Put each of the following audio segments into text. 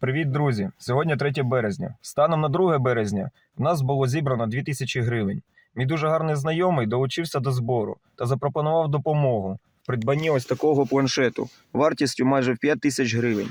Привіт, друзі! Сьогодні 3 березня. Станом на 2 березня в нас було зібрано 2000 гривень. Мій дуже гарний знайомий долучився до збору та запропонував допомогу в придбанні ось такого планшету вартістю майже в 5 тисяч гривень.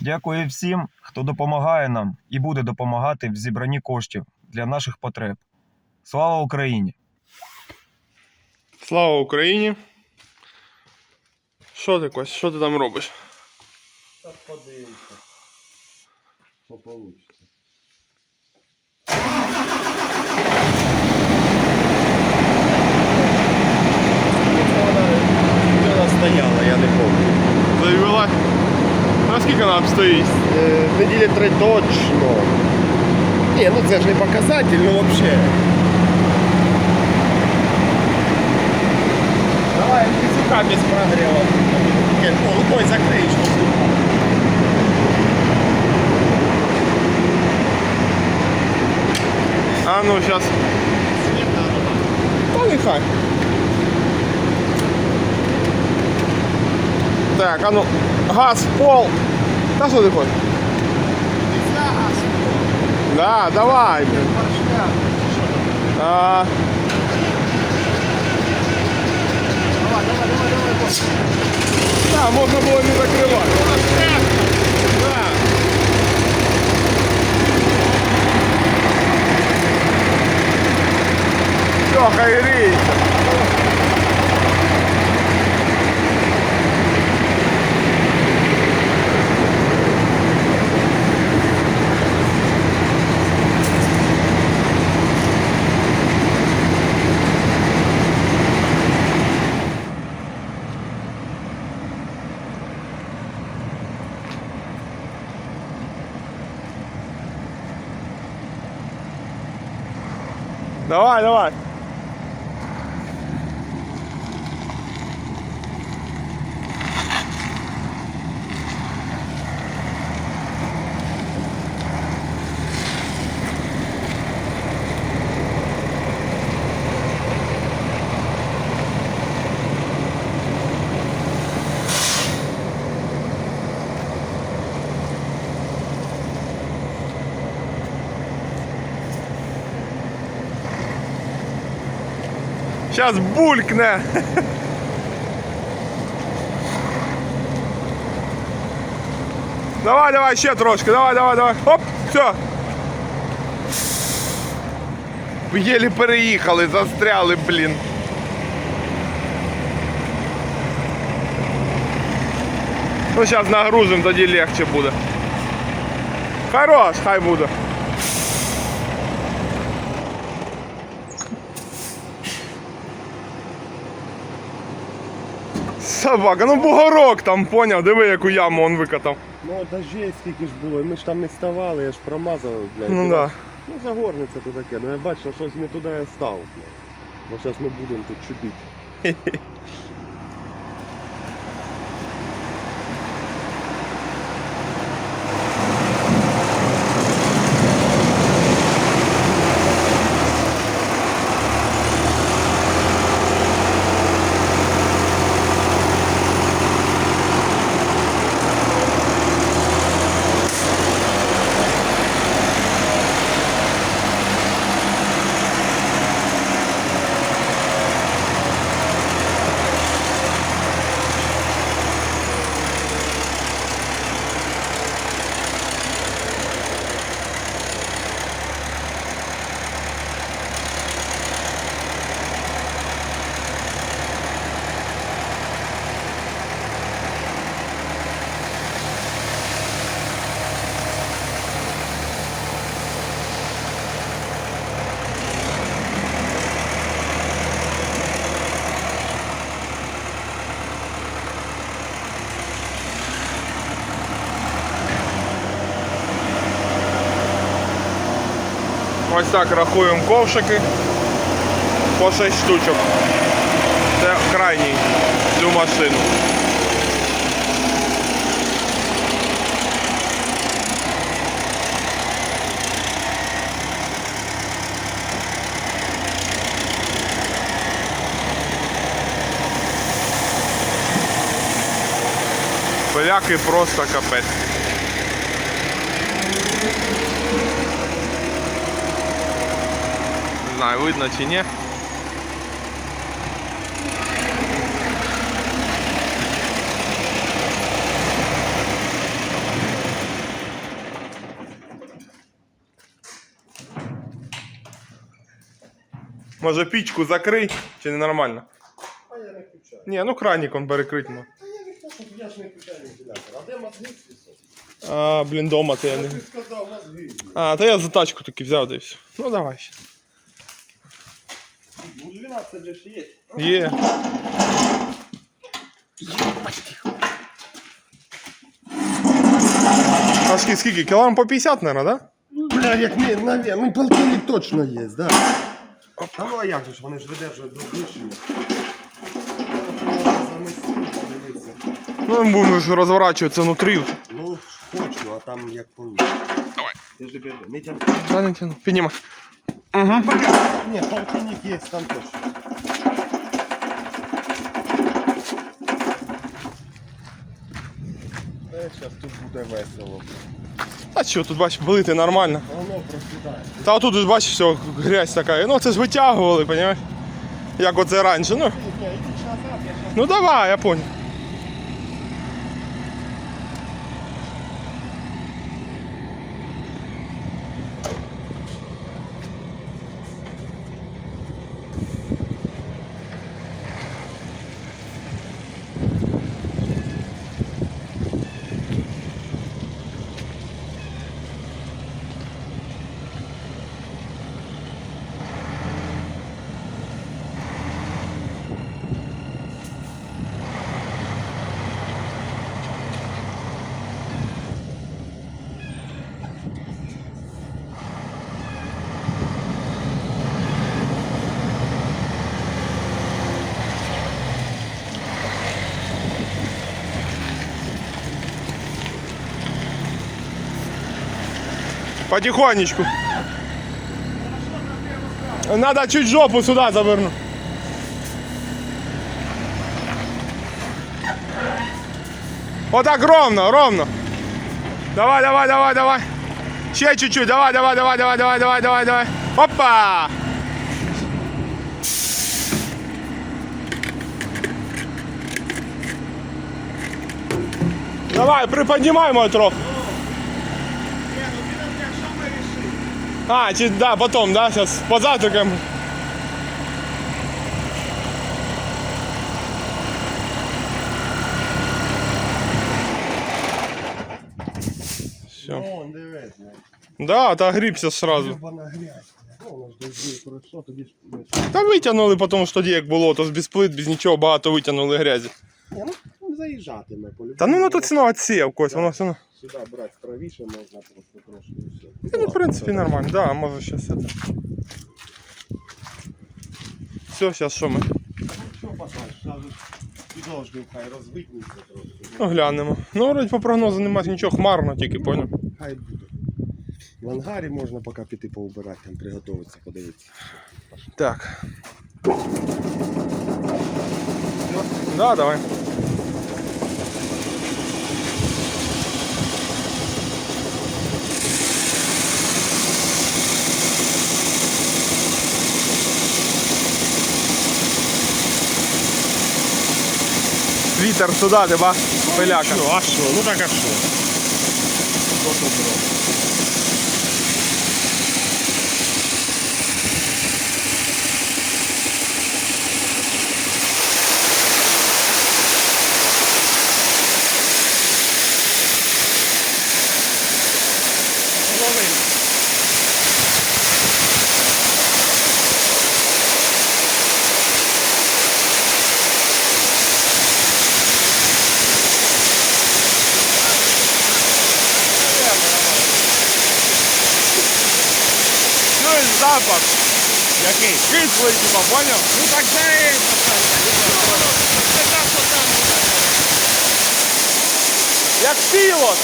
Дякую всім, хто допомагає нам і буде допомагати в зібранні коштів для наших потреб. Слава Україні! Слава Україні. Що ти, Кость, що ти там робиш? Так подивимося. Що получится. Вона стояла, я не помню. Завела. Наскільки нам стоїть? Е, Неділі три точно. Ні, ну це ж не показатель, ну вообще. Давай, фізика без прогрева. О, рукой закрий, що ступа. А ну, зараз. Та нехай. Так, а ну, газ в пол. Та що ти хочеш? Да, давай, блин. А, да, можна було не закривати. Все, хай гріється. Давай, давай. Сейчас булькне. Давай, давай, ще трошки, давай, давай, давай. Оп, все. Єлі переїхали, застряли, блін. Ну, зараз нагрузимо, тоді легче буде. Хорош, хай буде. Собака, ну бугорок там, поняв, диви, яку яму он викатав. Ну, дождей скільки ж було, і ми ж там не ставали, я ж промазав, блядь. Ну да. Ну загорниця то таке, ну я бачу, що щось не туди я став. Бо зараз ми будемо тут чудити. Ось так рахуємо ковшики по 6 штучок. Це крайній цю машину. Поляки просто капець. Не знаю, видно чи ні. Може пічку закрий, чи не нормально? А я не включаю. Ні, ну кранік он перекрить. Ну. Та я не хочу, я ж не включаю вентилятор. А де мозги? А, блін, дома то я не. Ти сказав мозги. А, та я за тачку таки взяв десь. Ну давай. ще. Ну 12 же ж є. Є. А скільки, скільки? Кілограм по 50, мабуть, да? Бля, як не, навіть, ну полтинник точно є, да. А ну а як же ж, вони ж видержують до знищення. Ну, ми будемо ж розворачуватися внутрі. Ну, хочу, а там як помню. Давай. Ти ж не- не тягни. Да, не тяну. Піднімай. Ні, полтинник є там точно. Та зараз тут буде весело. А що, тут бачиш, болити нормально. Воно просідає. Та отут ж бачиш, все, грязь така. Ну це ж витягували, розумієш? Як оце раніше. Ну, Ні, ні, йдіть назад, я щас ну давай, я понял. Потихонечку. Надо чуть жопу сюда завернуть. Вот так ровно, ровно. Давай, давай, давай, давай. Ще чуть-чуть. Давай, давай, давай, давай, давай, давай, давай, давай. Опа! Давай, приподнимаємо трохи. А, чи, да, потом, да, сейчас позавтракаем. Все. Вон, дивись, бля. Да, отогрібся сразу. Любана грязь. Ну, воно ж дожди пройшло, тоді ж... ну, Та витягнули, тому що тоді як було, то без плит, без нічого багато витягнули грязі. Ні, ну заїжджатиме по Та ну на тут ціно відсіяв когось, воно все. одно- Сюди брати правіше можна просто трошки. Та, ну, в принципі, нормально, да, може зараз це. Все, зараз що ми? Що посадиш? Сразу підложки хай розвитніться трошки. Ну, глянемо. Ну, вроді по прогнозу немає нічого хмарно, тільки поняв. Хай буде. В ангарі можна поки піти поубирати, там приготуватися, подивитися. Так. Да, давай. Вітер сюди, ти ба, пиляка. а що? Ну так а що? Запах? Який? Кислий, типа, поняв? Ну так це Як сіло.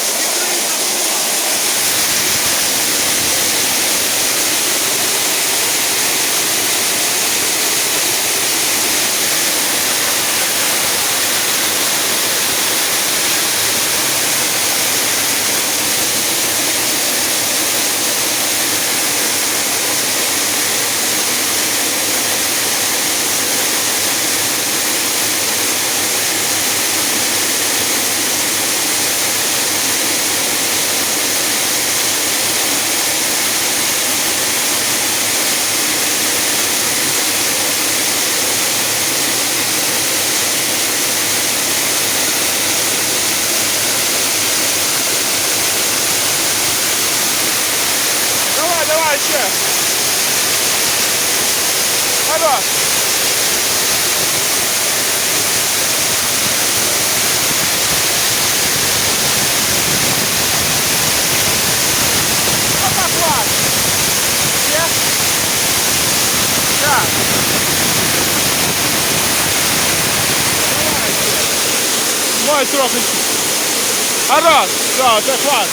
ще. Хорош. Отак клас. Ще. Так. Давай трохи. Хорош. Так, це клас.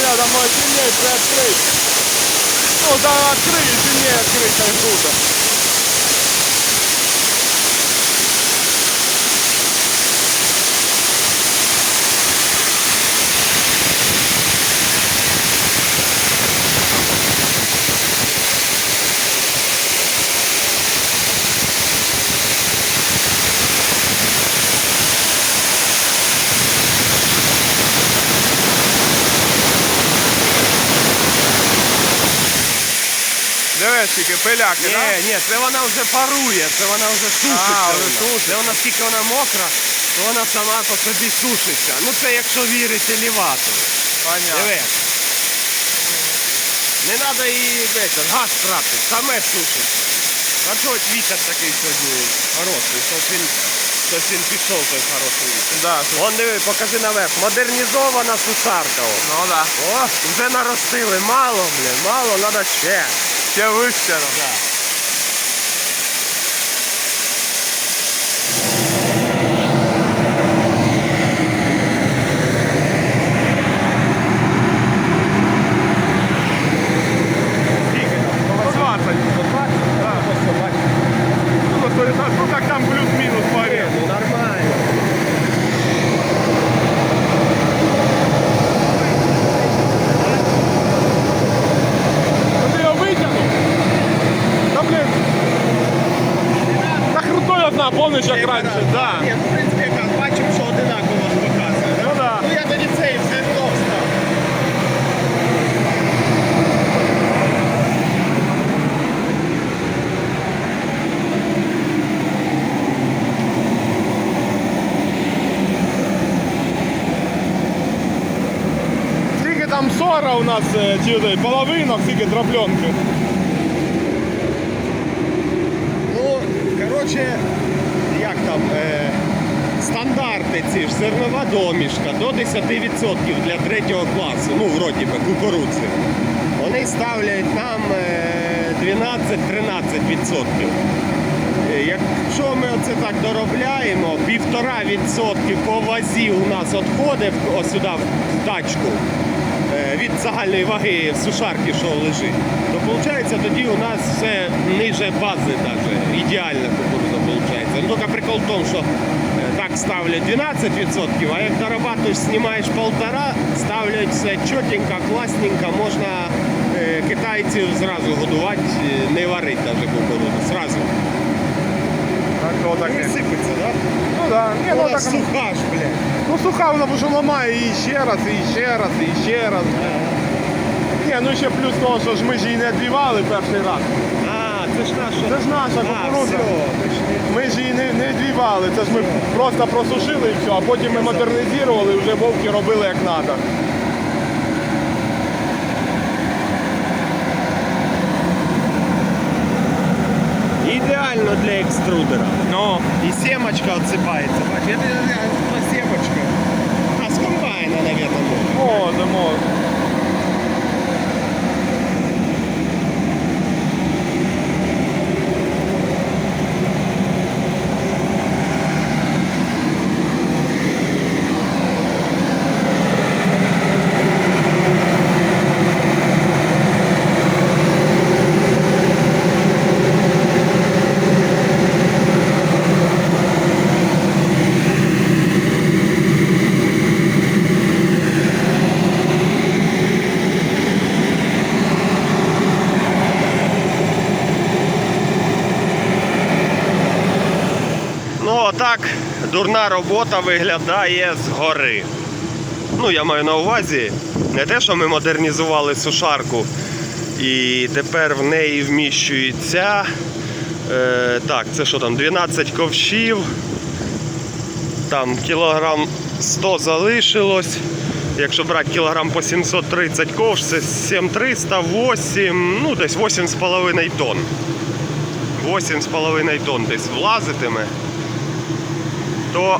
Я домой сильнее приоткрыть. Ну, да, открыть, сильнее открыть, так круто. Дивись, тільки пиляки, Ні, да? ні, це вона вже парує, це вона вже сушиться. А, вже вона. сушиться. Це вона скільки вона мокра, то вона сама по собі сушиться. Ну це якщо вірити елеватору. Понятно. Не треба її весь, газ тратити, саме сушиться. А що от вітер такий сьогодні хороший, щось він, щось він пішов той хороший вітер. Да, Вон диви, покажи наверх. Модернізована сушарка. О, ну да. О вже наростили. Мало, блін, мало, треба ще. Ще вище. ну. Да. По 20. Да. Ну, то есть, ну так там плюс-мінус по орієнту. Ну нормально. Ну, Ти його витягнув? Та блін. Та крутой одна, помниш, як раніше. Да. Ні, ну в принципі якраз бачимо, що одинаково ж показує. Ну да. Ну я тоді цей все знов став. Скільки там сора у нас, е, чи половинок, скільки тропленки. Ну, коротше, як там, е, стандарти ці ж зернова домішка до 10% для третього класу, ну, вроді би, кукурудзи. Вони ставлять нам е, 12-13%. Е, Якщо ми оце так доробляємо, півтора відсотки по вазі у нас відходить сюди в тачку е, від загальної ваги сушарки, що лежить, то виходить тоді у нас все ниже бази навіть. Ідеальна кукуруза виходить. Ну тільки прикол в тому, що е, так ставлять 12%, а як дорабатуєш, знімаєш полтора, ставлять все чотенько, класненько, можна е, китайців зразу годувати, е, не варити навіть кукурудзу, зразу. Так, то таке. Не сипеться, так? Ну да. Ні, ну, Вона так, суха ж, блядь. Ну суха вона, що ламає і ще раз, і ще раз, і ще раз. Ні, ну ще плюс того, що ж ми ж її не двівали перший раз. А, це ж наша. Це ж наша кукурудза. Ми ж її не, не двівали, це ж ми просто просушили і все, а потім ми модернізували і вже вовки робили як треба. Ідеально для екструдера. Ну, І семочка отсипається. Бач, я не семочка. А з комбайна, мабуть, може. може, може. Ну, отак дурна робота виглядає згори. Ну, я маю на увазі не те, що ми модернізували сушарку, і тепер в неї вміщується. Е, так, це що там, 12 ковшів. там кілограм 100 залишилось. Якщо брати кілограм по 730 ковш, це 7300, 8, ну десь 8,5 тонн. 8,5 тонн десь влазитиме. То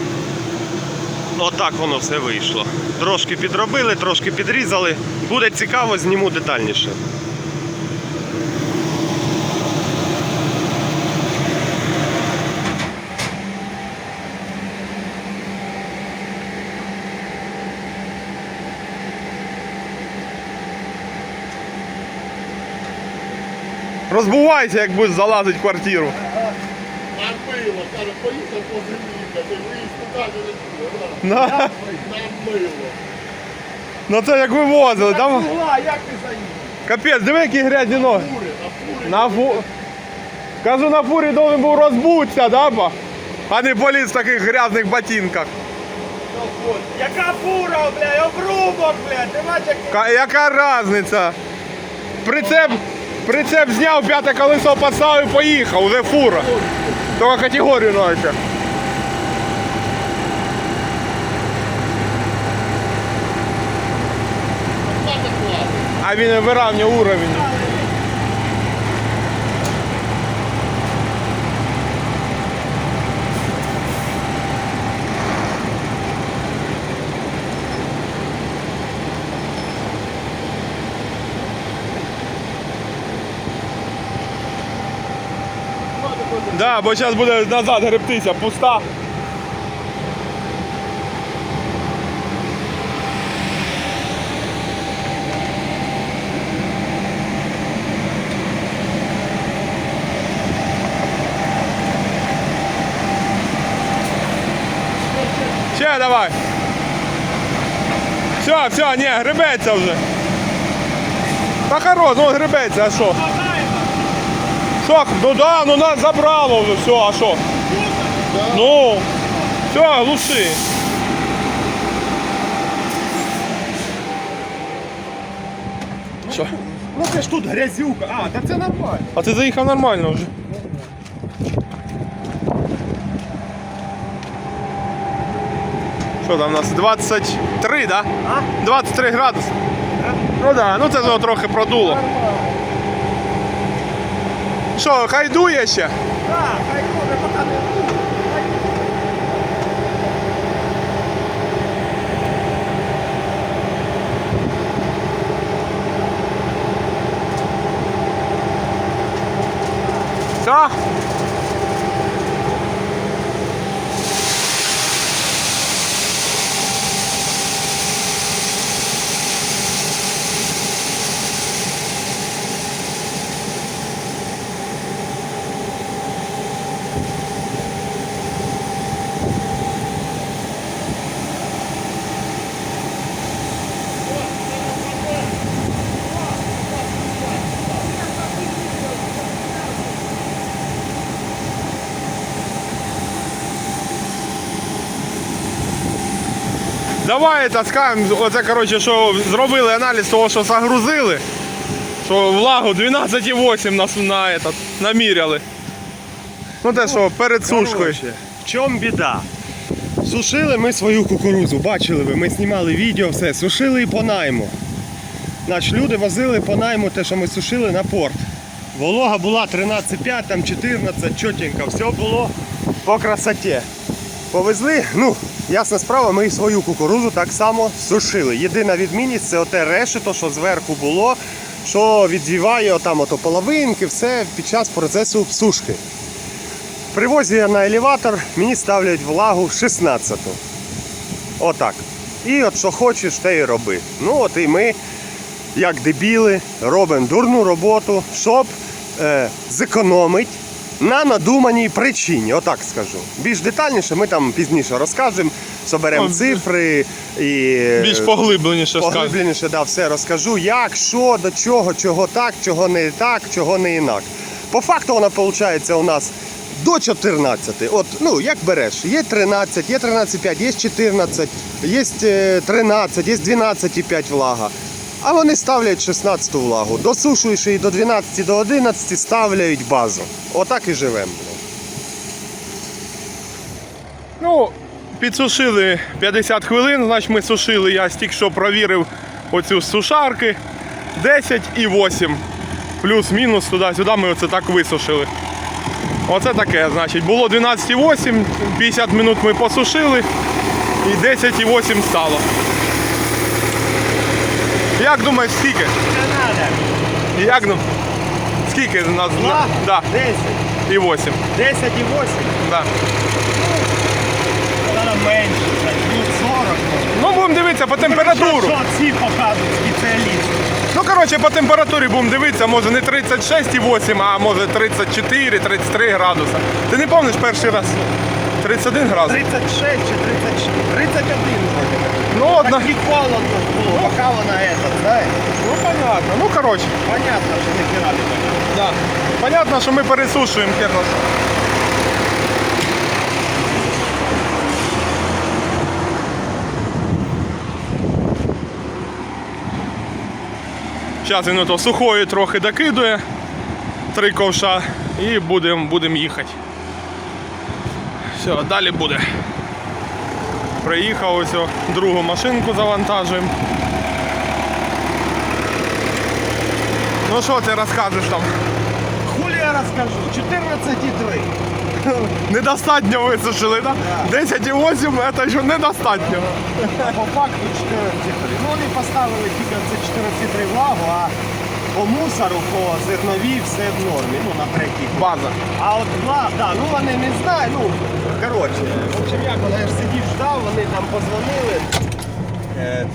отак воно все вийшло. Трошки підробили, трошки підрізали. Буде цікаво, зніму детальніше. Розбувайся, як будеш залазити в квартиру. Намило, каже, поїхав по землі, На, ну це як вивозили. Там... Як ти заїхав? Капець, диви, які грязні ноги. На фури. На фу... Кажу, на фурі должен був розбутися, да, ба? А не поліз в таких грязних ботинках. Яка фура, блядь, обрубок, блядь, ти бачиш, як Ка- яка різниця? Прицеп, прицеп зняв, п'яте колесо поставив, поїхав, уже фура. Тільки категорію ночі. А вирівнює уровень. Да, бо зараз буде назад гребтися, пуста. Ще давай. Все, все, ні, гребеться вже. Та хорош, ну гребеться, а що? Що? Ну да, ну нас забрало вже, все, а що? Ну, все, глуши. Що? Ну це ж тут грязюка. А, та це нормально. А ти заїхав нормально вже. Що там у нас? 23, да? А? 23 градуси. Ну да, ну це ж трохи продуло. Що, хай дує ще? Так, хай Давай скажемо, оце коротше, що зробили аналіз того, що загрузили. Що влагу 12,8 нас на этот, наміряли. Ну те що, перед сушкою. Короче, в чому біда? Сушили ми свою кукурузу, бачили ви, ми знімали відео, все, сушили і по найму. Значить, люди возили по найму те, що ми сушили на порт. Волога була 13,5, там 14, чотенько, все було по красоті. Повезли, ну, ясна справа, ми і свою кукурузу так само сушили. Єдина відмінність це оте решето, що зверху було, що відвіває отам ото половинки, все під час процесу сушки. Привозю я на елеватор, мені ставлять влагу 16. Отак. І от що хочеш, те і роби. Ну от і ми, як дебіли, робимо дурну роботу, щоб е, зекономити на надуманій причині. Отак скажу. Більш детальніше ми там пізніше розкажемо, соберемо цифри і Більш поглибленіше. Поглибленіше, да, все розкажу, як, що, до чого, чого так, чого не так, чого не інак. По факту вона виходить у нас до 14. От, ну, як береш, є 13, є 13,5, є 14, є е, 13, є 12,5 влага. А вони ставлять 16 влагу. Досушуєш її до 12, до 11, ставляють базу. Отак і живемо. Ну, підсушили 50 хвилин, значить ми сушили, я тільки що провірив оцю сушарки 10 і 8. Плюс-мінус туди-сюди ми оце так висушили. Оце таке, значить, було 12,8, 50 минут ми посушили і 10,8 стало. Як думаєш, скільки? Треба. Як ну? Скільки у нас? Два? Да, 10. і 8. 10 і 8. Да. Треба менше, ну 40. Ну, будемо дивитися по температуру. Що ці покажуть спеціалісти? Ну, коротше, по температурі будемо дивитися, може не 36,8, а може 34, 33 градуса. Ти не пам'ятаєш перший раз? 31 градус? 36 чи 36? 31 вроде. Ну, одна. Так і холодно було, поки вона это, знаєш. Ну, понятно. Ну, коротше. Понятно, що не хера не. Да. Понятно, пересушуємо хер на що. Зараз він ото сухої трохи докидує, три ковша і будемо будем їхати. Все, далі буде. Приїхав ось другу машинку завантажуємо. Ну що ти розкажеш там? Хулі я розкажу, 14,3. Недостатньо висушили, так? Да? 10,8 це ж недостатньо. По факту 14,3. Ну вони поставили тільки це 14,3 влагу, а по мусору, по зерновій все в нормі, ну на третій. База. А от два, да, ну вони не знають, ну, коротше, в общем, як, коли я ж сидів, ждав, вони там позвонили е,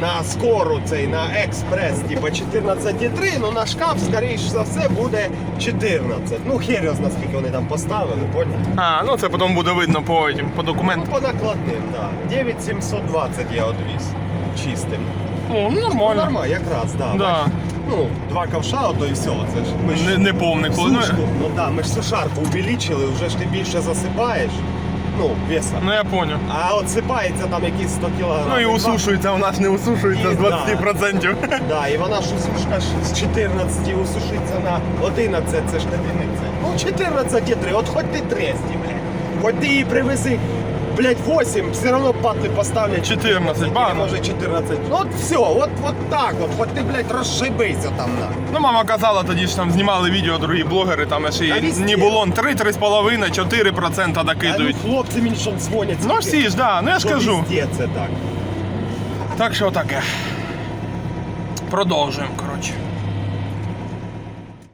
на скору цей, на експрес, типа 14,3, ну на шкаф, скоріш за все, буде 14. Ну, хер його зна, скільки вони там поставили, понял? А, ну це потім буде видно по, этим, по Ну, документам. по накладним, так. Да. 9720 я одвіз. Чистим. О, ну Ну, нормально. нормально, якраз, да. Да. Ну, два ковша, ото і все. Це ж ми ж Не, не повний коли. Ну, Сушку, ну да, ми ж сушарку увеличили, вже ж ти більше засипаєш. Ну, веса. ну я понял. А от сипається там якісь 100 кг. Ну і усушується, у нас не усушується з І, да. 20%. Да, і вона ж сушка ж з 14 усушиться на 11, це ж не це. Ну 14 і 3, от хоч ти тресні, блядь. Хоч ти її привези, блядь, 8, все одно патли поставлять 14, Или ба. може 14. Ну от все, от, от так от, хоч ти, блядь, розшибися там на. Ну, мама казала, тоді ж там знімали відео другі блогери, там ще Та й везде. не 3, 3,5, 4% А ну, докидують. хлопці мені що дзвонять. Ну всі ж, да, ну я ж кажу. Везде це так. Так що таке. Продовжуємо, коротше.